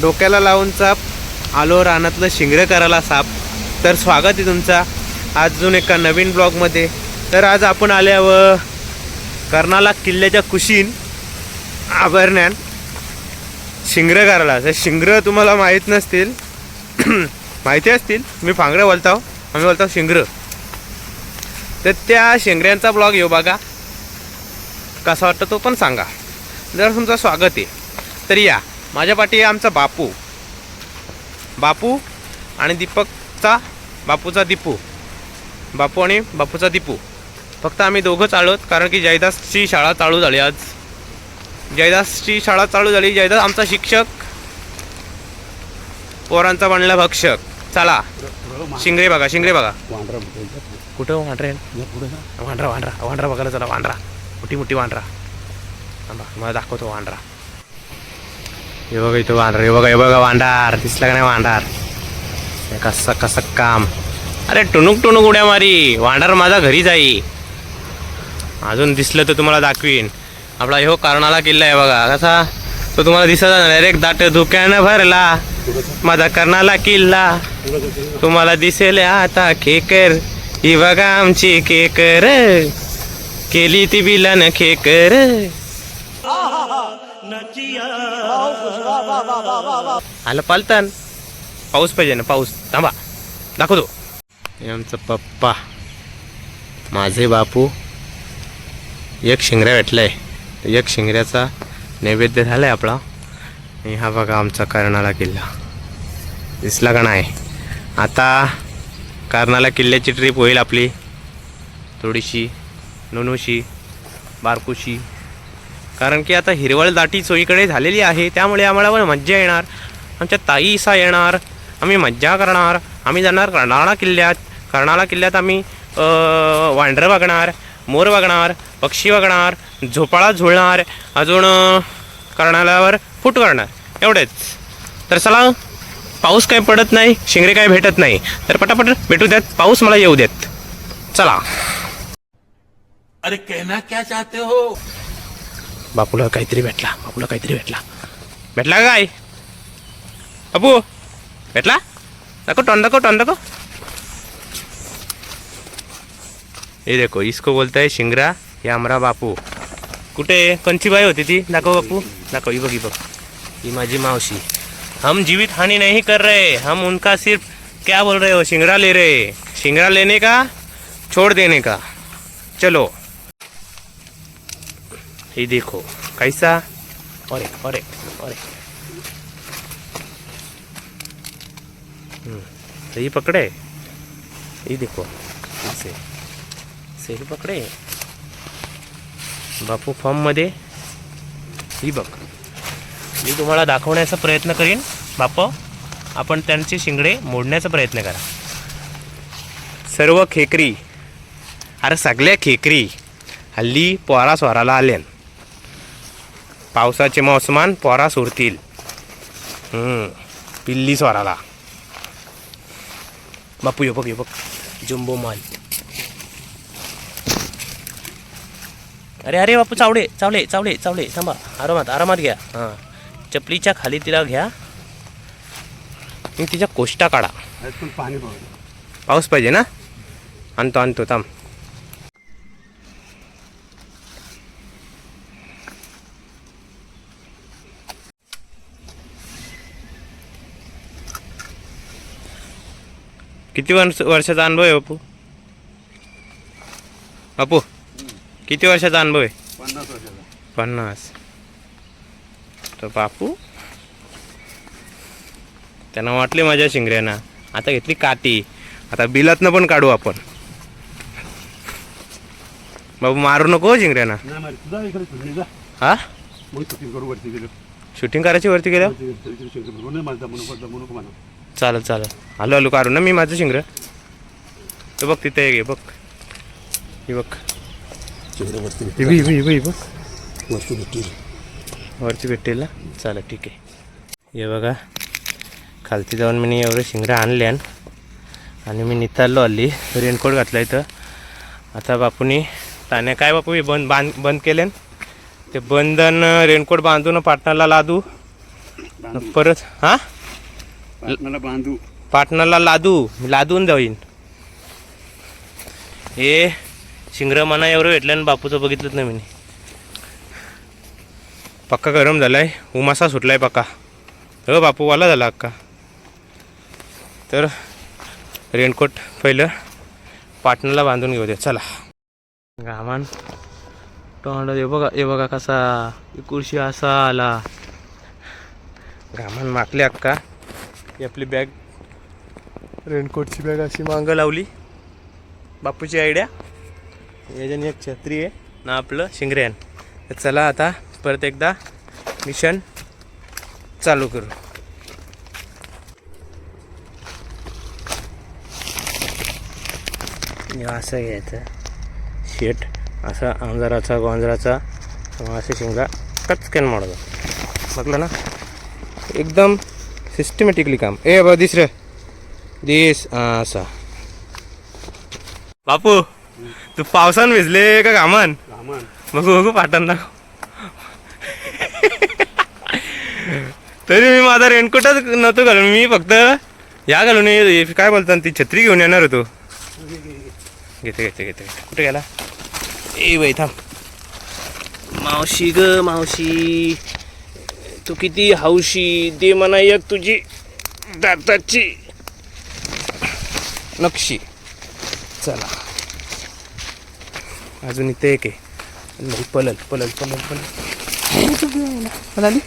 डोक्याला लावून चाप आलो रानातलं शिंगरं करायला साप. तर स्वागत आहे तुमचा अजून एका नवीन ब्लॉगमध्ये. तर आज आपण आल्यावर कर्नाला किल्ल्याच्या कुशीन आभरण्यान शिंगरं करायला. तर शिंगरं तुम्हाला माहीत नसतील. माहिती असतील. मी फांगडं आहो. आम्ही बोलताव शिंगरं. तर त्या शेंगऱ्यांचा ब्लॉग येऊ बघा. कसा वाटतं तो पण सांगा. जर तुमचं स्वागत आहे. तर या. माझ्या पाठी आहे आमचा बापू. बापू आणि दीपकचा बापूचा दीपू. बापू आणि बापूचा दीपू. फक्त आम्ही दोघंच आलोत कारण की जयदासची शाळा चालू झाली आज. जयदासची शाळा चालू झाली. जयदास आमचा शिक्षक. पोरांचा बनला भक्षक. चला. शिंगरे बघा शिंगरे बघा. कुठं वांढरे वांढरा वांढरा वांढरा बघायला चला वांढरा मोठी मोठी वांढरा मला दाखवतो वांढरा हे बघा इथं वांढरा हे बघा हे बघा वांडार दिसला का नाही वांडार कसं कसं काम. अरे टुणूक टुणूक उड्या मारी वांडार माझा घरी जाई अजून दिसलं तर तुम्हाला दाखवीन. आपला ह्यो कर्णाला किल्ला आहे बघा. कसा? तो तुम्हाला दिसत डायरेक्ट दाट धुक्यानं भरला. माझा कर्णाला किल्ला. तुम्हाला दिसेल आता खेकर. ही बघा आमची केकर केली ती बिलान खेकर. आलं पालतन पाऊस पाहिजे ना पाऊस. थांबा. दाखवतो. हे आमचं पप्पा. माझे बापू. एक शिंगऱ्या भेटलाय. एक शिंगऱ्याचा नैवेद्य झालाय आपला. आणि हा बघा आमचा कर्णाला किल्ला. दिसला का नाही? आता कर्नाला किल्ल्याची ट्रिप होईल आपली. थोडीशी नुनुशी बारकुशी. कारण की आता हिरवळ दाटी चोईकडे झालेली आहे त्यामुळे आम्हाला पण मज्जा येणार. आमच्या ताईसा येणार आम्ही मज्जा करणार आम्ही जाणार कर्नाळा किल्ल्यात. कर्नाळा किल्ल्यात आम्ही वांढरं बघणार मोर बघणार पक्षी बघणार झोपाळा झुळणार अजून अं, कर्नाळ्यावर फूट करणार. एवढेच. तर चला पाऊस काय पडत नाही शिंगरे काही भेटत नाही. तर पटापट भेटू द्यात पाऊस मला येऊ देत. चला. अरे कहना क्या चाहते हो? बापूला काहीतरी भेटला बापूला काहीतरी भेटला. भेटला काय? बापू भेटला? दाखव टॉन दाखव टॉन दाखव हे देखो इसको बोलताय शिंगरा हे आमरा बापू. कुठे कंची बाई होती ती. दाखव बापू. दाखव ही बघ ही बघ. ही माझी मावशी. हम जीवित हानि नहीं कर रहे. हम उनका सिर्फ क्या बोल रहे हो? शिंगरा ले रहे. शिंगरा लेने का? छोड़ देने का. चलो. ये देखो कैसा अरे अरे अरे तो ये पकड़े ये देखो इसे सही पकड़े बापू फॉर्ममध्ये ही बघ. मी तुम्हाला दाखवण्याचा प्रयत्न करीन. बाप आपण त्यांचे शिंगडे मोडण्याचा प्रयत्न करा. सर्व खेकरी अरे सगळ्या खेकरी हल्ली पोरा स्वराला आल्यान पावसाचे मोसमान पोरा सोडतील पिल्ली स्वराला. बापू यो बघ यो बघ. जम्बो माल. अरे अरे बापू चावडे चावले चावले चावले थांबा. आरामात आरामात घ्या. हां. चपलीच्या खाली तिला घ्या. मी तिच्या कोष्टा काढा. पाणी पाऊस पाहिजे ना? आणतो आणतो थांब. किती वर्ष वर्षाचा अनुभव आहे बापू? बापू किती वर्षाचा अनुभव आहे? पन्नास वर्षाचा. पन्नास. तर बापू त्यांना वाटले माझ्या शिंगऱ्यांना. आता घेतली काठी. आता बिलातनं पण काढू आपण. बाबू मारू नको हो शिंगऱ्यांना. हा? शूटिंग करू वरती गेलो. शूटिंग करायची वरती गेल्या चालेल चालेल. आलो आलो काढू ना मी माझं शिंगर? तो बघ तिथे घे बघ. ही बघ. ही बघ, वरती भेटतील. वरती भेटेल ना? चालेल ठीक आहे. हे बघा. खालती जाऊन मी एवढे शिंगरं आणल्यान आणि मी नितारलो आली रेनकोट घातला इथं. आता बापूनी ताने काय बापू हे बंद बांध बंद केल्यान ते बंधन रेनकोट बांधून पाटणाला लादू. परत हा? पाटणाला बांधू. पाटणाला लादू लादून जाईन. हे शिंगर मना एवढं भेटलं आणि बापूचं बघितलंच नाही मी. पक्का गरम झालाय उमासा सुटलाय पक्का. हो बापू वाला झाला अक्का. तर रेनकोट पहिलं पाटणाला बांधून घेऊ दे चला. घामान तोंड हे बघा हे बघा कसा कुर्शी असा आला. घामान माकले अक्का. ही आपली बॅग रेनकोटची बॅग अशी मागं लावली. बापूची आयडिया याच्याने एक छत्री आहे. ना आपलं शिंगरेन तर चला आता परत एकदा मिशन चालू करू. असं घ्यायचं. शेट. असा आंजराचा गोंजराचा असं असे शिंगा कचकन मोडतो म्हटलं ना? एकदम सिस्टमॅटिकली काम ए बा दिसरं दिस असा बापू तू पावसान भिजले का घामान मग बघू पाटण ना तरी मी माझा रेनकोटच नव्हतो घालून मी फक्त या घालून काय बोलतात ती छत्री घेऊन येणार होतो घेते घेते घेते. कुठे गेला? ए बाई थांब. मावशी ग मावशी. तू किती हौशी दे म्हणा एक तुझी दाताची. नक्षी. चला. अजून इथे एक आहे. नाही पलल पलल पलल पलल. म्हणाली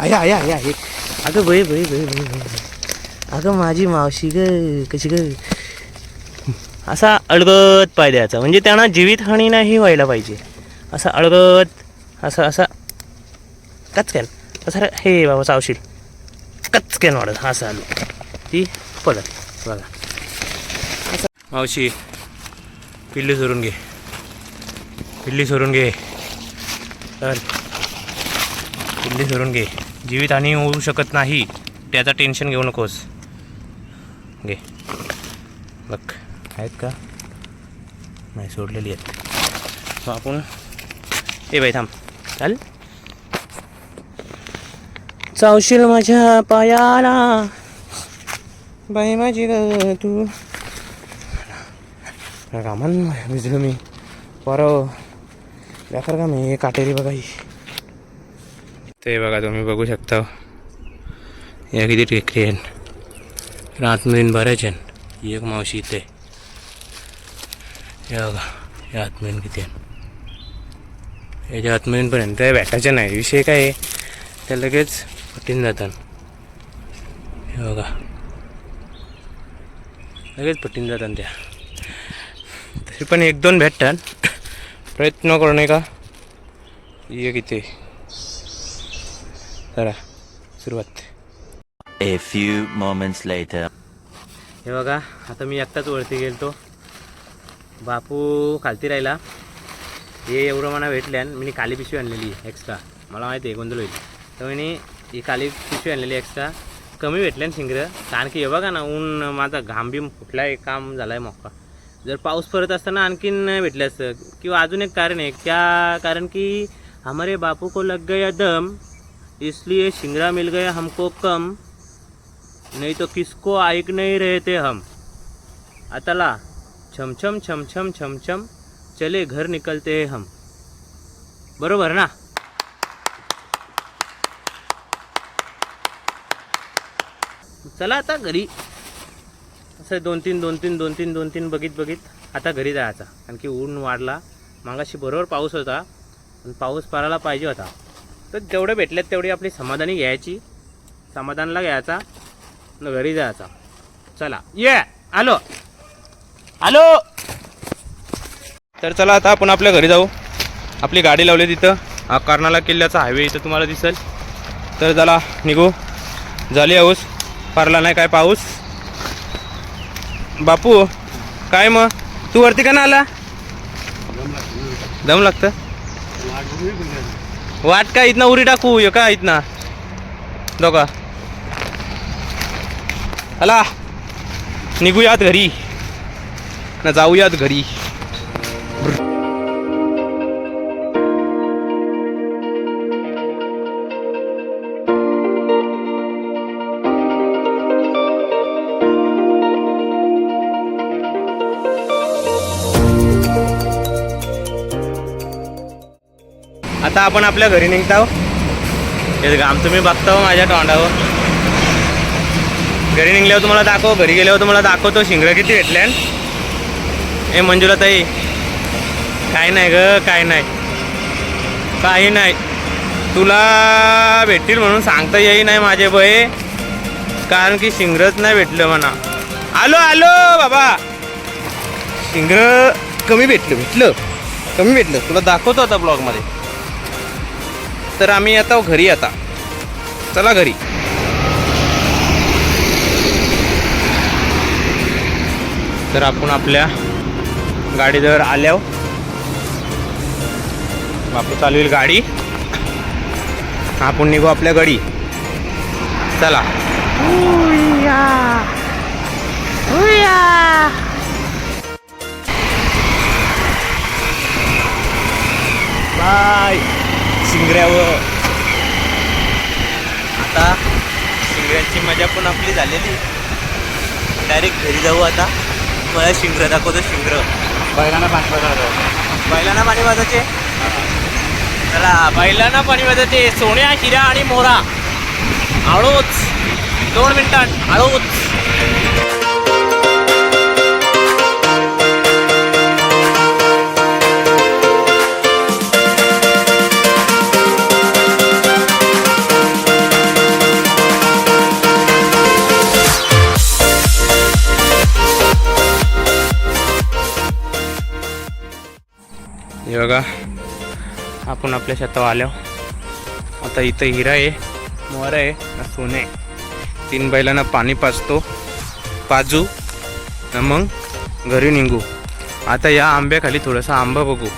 आया आया आया एक अगं भय भय भय भय अगं माझी मावशी ग कशी ग. असा अडगत पाय द्यायचा. म्हणजे त्यांना जीवितहानी नाही व्हायला पाहिजे. असा अडगत असा असा. कचकॅन सर हे बाबा चावशील. कचकॅन वाढत असं आलो ती पडत बघा. मावशी पिल्ली सोडून घे. पिल्ली सोडून घे. चल. पिल्ली सोडून घे. जीवित आणि होऊ शकत नाही त्याचा टेन्शन घेऊ नकोस. घे. बघ आहेत का? नाही सोडलेली आहेत. मग आपण. ए बाई थांब. चाल. चावशील माझ्या पायाला. बाई माझी ग तू. रामान भिजलो मी. परव दाखल का मी? काटेरी बघा ही. ते बघा तुम्ही बघू शकता. या किती टेकरी आहेत. आतमधून बऱ्याच आहेत. ही एक मावशी इथे. हे बघा या आतमधून किती आहेत. याच्या आतमधून पर्यंत त्या भेटायच्या नाही. विषय काय आहे? त्या लगेच पटीन जातात हे बघा. लगेच पटीन जातात त्या तरी पण एक दोन भेटतात. प्रयत्न करणे का? ये किती जरा सुरुवात. A few moments later. हे बघा आता मी एकटाच वरती गेलतो. बापू खालती राहिला. हे एवढं मला भेटल्यान मी काली पिशवी आणलेली एक्स्ट्रा मला माहिती आहे गोंधळ होईल. तर मी ही खाली पिशवी आणलेली एक्स्ट्रा कमी भेटले ना शिंगर. कारण की हे बघा ना ऊन माझा घाम फुटला आहे काम झाला आहे मोका जर पाऊस पडत असताना आणखीन भेटलं असतं. किंवा अजून एक कारण आहे. क्या कारण की हमारे बापू को लग गया दम इसलिए शिंगरा मिल गया हमको कम. नहीं तो किसको ऐक नहीं रहे थे हम. अतला छमछम छमछम छमछम चले घर निकलते हम. बरोबर ना? चला आता घरी. असं दोन तीन दोन तीन दोन तीन दोन तीन बघित बघित आता घरी जायचा. कारण की ऊन वाढला. मागाशी बरोबर पाऊस होता. पण पाऊस पडायला पाहिजे होता. तर जेवढे भेटलेत तेवढी आपली समाधानी घ्यायची. समाधानला घ्यायचा. घरी जायचा. चला. ये! आलो! आलो! तर चला आता आपण आपल्या घरी जाऊ. आपली गाडी लावली तिथं. हा कर्नाला किल्ल्याचा हायवे इथं तुम्हाला दिसेल. तर चला निघू. झाली पाऊस पडला नाही काय पाऊस? बापू काय मग? तू वरती का ना आला? दम लागतं. वाट काय इथनं उरी टाकू ये का इथना? दोघा. आला निघूयात घरी. ना जाऊयात घरी. आता आपण आपल्या घरी निघताव हो. हे. घाम तुम्ही बघताव हो माझ्या तोंडावर. घरी निघल्यावर तुम्हाला दाखव घरी गेल्यावर तुम्हाला दाखवतो शिंगरं किती भेटल्यान ए मंजुला ताई काय नाही ग काय नाही. काही नाही. तुला भेटतील म्हणून सांगता येई नाही माझे बये कारण की शिंगरच नाही भेटलं म्हणा. आलो आलो बाबा. शिंगर कमी भेटलं भेटलं. कमी भेटलं. तुला दाखवतो आता ब्लॉगमध्ये. तर आम्ही आता घरी आता. चला घरी. तर आपण आपल्या गाडीजवळ आल्यावर बापू चालवेल गाडी. आपण निघू आपल्या गाडी चला. बाय. शिंगऱ्यावर. आता शिंगऱ्यांची मजा पण आपली झालेली. डायरेक्ट घरी जाऊ आता. मला शिंगर दाखवतो शिंगर. बैलांना पाणी बघायला बैलांना पाणी वाजायचे चला. बैलांना पाणी वाजायचे सोन्या हिरा आणि मोरा. आळूच. दोन मिनिटात. आळूच. बघा. आपण आपल्या शेतावर आलो. आता इथं हिरा आहे मोर आहे ना सोने आहे. तीन बैलांना पाणी पाजतो. पाजू न मग घरी निघू. आता या आंब्याखाली थोडासा आंबा बघू.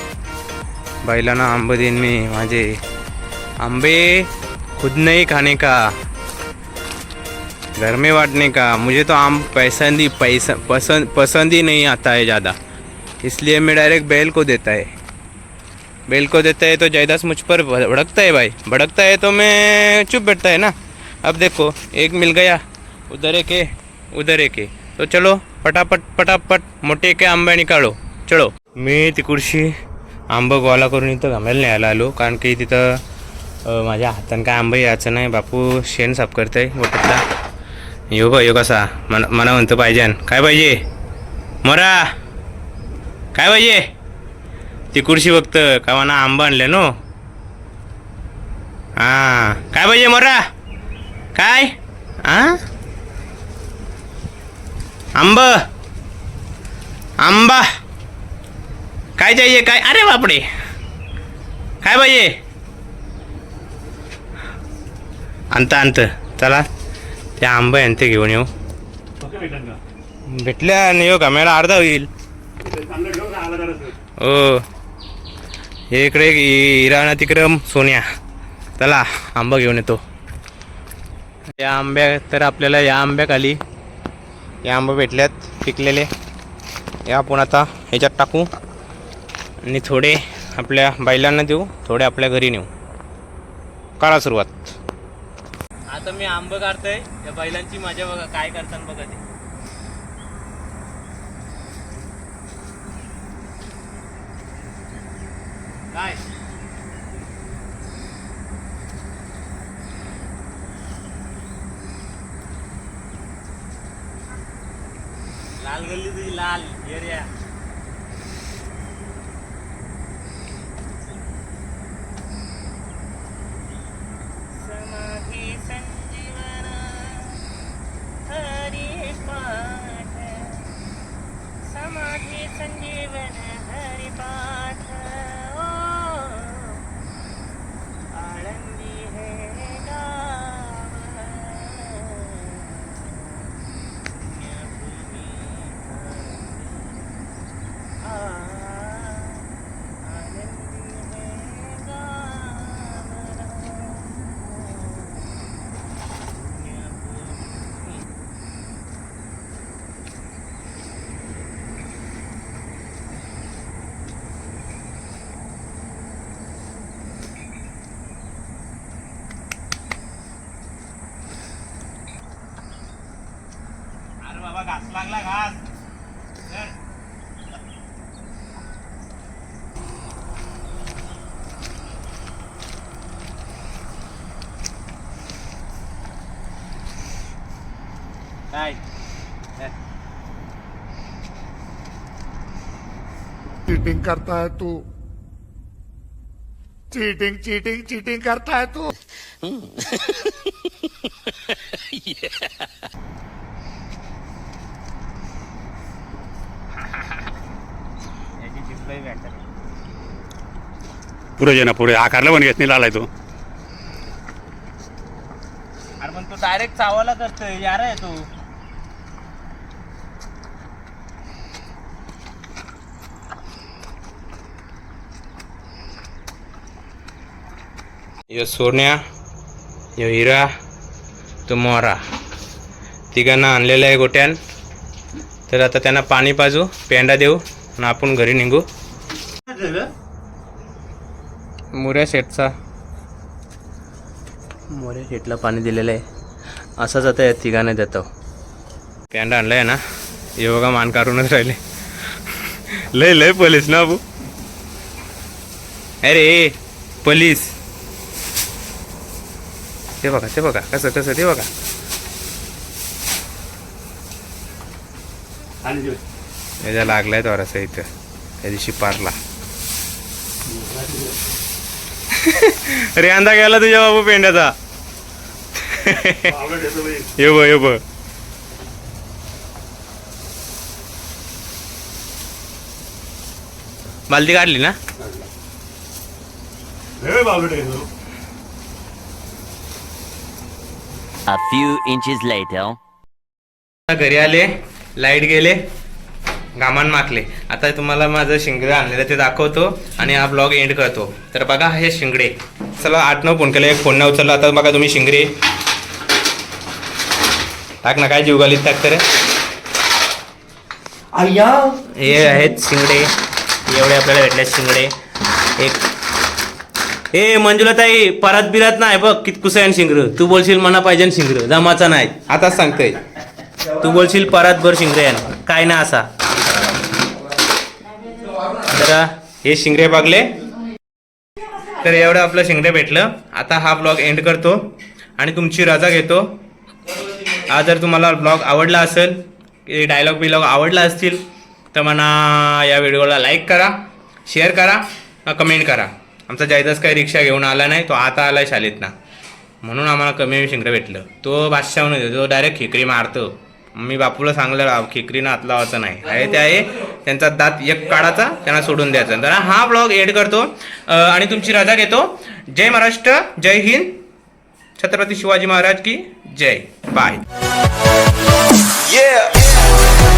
बैलांना आंब देईन मी माझे. आंबे खुद नाही खाने का? घर में बांटने का? मुझे तो आम पसंद ही पैसा पसंद पसंद ही नहीं आता है ज़्यादा. इसलिए मैं डायरेक्ट बैल को देता है. बेल को देता है तो जयदास मुझ पर भड़कता है भाई। भड़कता है तो मैं चुप बैठता है ना। अब देखो एक मिल गया उधर एक है उधर एक है। तो चलो पटापट पटापट मोठे के आंबे निकालो। चलो। मी तिकडशी आंबं गोळा करून इथं घामायला न्यायला आलो कारण की तिथं माझ्या हातानं काय आंबं यायचं नाही. बापू शेण साफ करताय मोठ्यातला यो बा यो कसा? मन मना म्हणतो पाहिजे. काय पाहिजे? मरा! काय पाहिजे? ती कुर्शी बघतं का म्हणा आंबा आणले नो. हां काय पाहिजे मोरा? काय? हां आंब. आंबा. काय चाहिए काय? अरे बापडे काय पाहिजे? आणतं आणतं. चला त्या आंबा आहे ते घेऊन येऊ. भेटल्या आणि येऊ का? मला अर्धा होईल. हो. हे इकडे इराणा तिकडं सोन्या. चला आंबा घेऊन येतो. या आंब्या तर आपल्याला या आंब्याखाली या आंबा भेटल्यात पिकलेले. या आपण आता ह्याच्यात टाकू आणि थोडे आपल्या बैलांना देऊ थोडे आपल्या घरी नेऊ. करा सुरुवात. आता मी आंबं काढतोय त्या बैलांची मजा बघा काय करतात बघा ते. काय? लाल गल्ली तुझी लाल एरिया. लागला घास. काय? चीटिंग करताय तू. चीटिंग चीटिंग चीटिंग करताय तू. तू पुढे ये ना पुढे. आकारला पण घेत नाही लालाय तो. अरे पण तू डायरेक्ट चावायला करतोय यार आहे तू. यो सोन्या यो हिरा तो मोरा. तिघांना आणलेलं आहे गोट्यान. तर आता त्यांना पाणी पाजू पेंडा देऊ आणि आपण घरी निघू. मोऱ्या शेटचा. मोऱ्या शेटला पाणी दिलेलं आहे. असंच आता या तिघाने देतो. पेंडा आणलाय ना योगा मान काढूनच राहिले. लय लय पोलीस ना अबू अरे पोलीस. ते बघा ते बघा कसं कसं ते बघा. याच्या लागलाय थोडासा इथं त्या दिवशी पारला अरे अंदा गेला तुझ्या बाबू पेंड्याचा. ये बघ ये बघ बालदी काढली ना लय बावळट आहे तो. A few inches later. घरी आले लाइट गेले गामान माकले आता तुम्हाला माझं शिंगडे आणलेलं ते दाखवतो आणि हा ब्लॉग एंड करतो. तर बघा हे शिंगडे. चला आठ नऊ फोन केले एक फोन नाही उचलला आता बघा तुम्ही शिंगडे. टाक ना काय जीव घालीत टाक तर. हे आहेत शिंगडे. एवढे आपल्याला भेटले शिंगडे. एक. ए मंजुलाताई परत बिरत नाही बघ कित कुसं आहे शिंगर तू बोलशील मना पाहिजे शिंगर जमाचा नाही. आताच सांगतोय. तू बोलशील परत भर शिंगऱ्यान काय ना असा. तर हे शिंगरे बघले तर एवढं आपलं शिंगरे भेटलं. आता हा ब्लॉग एंड करतो आणि तुमची रजा घेतो. हा जर तुम्हाला ब्लॉग आवडला असेल डायलॉग बिलॉग आवडला असतील तर म्हणा या व्हिडिओला लाईक करा शेअर करा कमेंट करा. आमचा जायदास काही रिक्षा घेऊन आला नाही तो आता आला आहे शाळेत ना म्हणून आम्हाला कमी शिंगडं भेटलं. तो बादशाहून येतो तो डायरेक्ट खेकडी मारतो. मी बापूला सांगलं खेकडीनं हात लावायचं नाही. आहे ते आहे. त्यांचा दात एक काढाचा त्यांना सोडून द्यायचा. तर हा ब्लॉग एड करतो. आणि तुमची रजा घेतो. जय महाराष्ट्र जय हिंद. छत्रपती शिवाजी महाराज की जय. बाय. Yeah.